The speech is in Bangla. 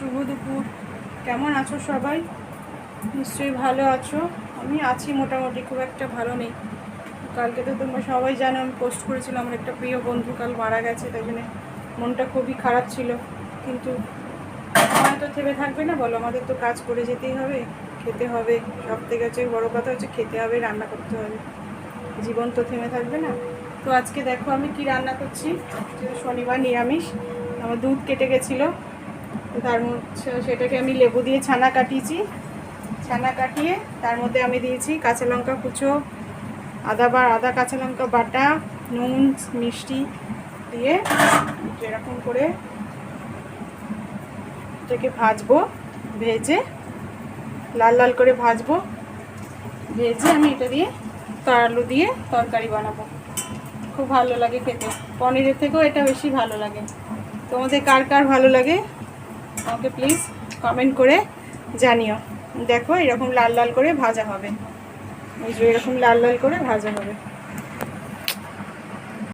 শুভ দুপুর। কেমন আছো সবাই? নিশ্চয়ই ভালো আছো। আমি আছি মোটামুটি, খুব একটা ভালো নেই। কালকে তো তোমরা সবাই জানো, আমি পোস্ট করেছিলাম আমার একটা প্রিয় বন্ধু, কাল মারা গেছে, তাই জন্য মনটা খুবই খারাপ ছিল। কিন্তু সময় তো থেমে থাকবে না, বলো, আমাদের তো কাজ করে যেতেই হবে, খেতে হবে। সব থেকে হচ্ছে বড়ো কথা হচ্ছে খেতে হবে, রান্না করতে হবে। জীবন তো থেমে থাকবে না। তো আজকে দেখো আমি কি রান্না করছি। শনিবার নিরামিষ। আমার দুধ কেটে গেছিল। তার সেটাকে আমি লেবু দিয়ে ছানা কাটিয়েছি। ছানা কাটিয়ে তার মধ্যে আমি দিয়েছি কাঁচা লঙ্কা কুচো, আদা বা, আদা কাঁচা লঙ্কা বাটা, নুন, মিষ্টি দিয়ে এরকম করে এটাকে ভাজবো, ভেজে লাল লাল করে ভাজবো, ভেজে আমি এটা দিয়ে আলু দিয়ে তরকারি বানাবো। খুব ভালো লাগে খেতে। পনিরের থেকেও এটা বেশি ভালো লাগে। তোমাদের কার কার ভালো লাগে? আমাকে প্লিজ কমেন্ট করে জানিও। দেখো এরকম লাল লাল করে ভাজা হবে। এই যে এরকম লাল লাল করে ভাজা হবে।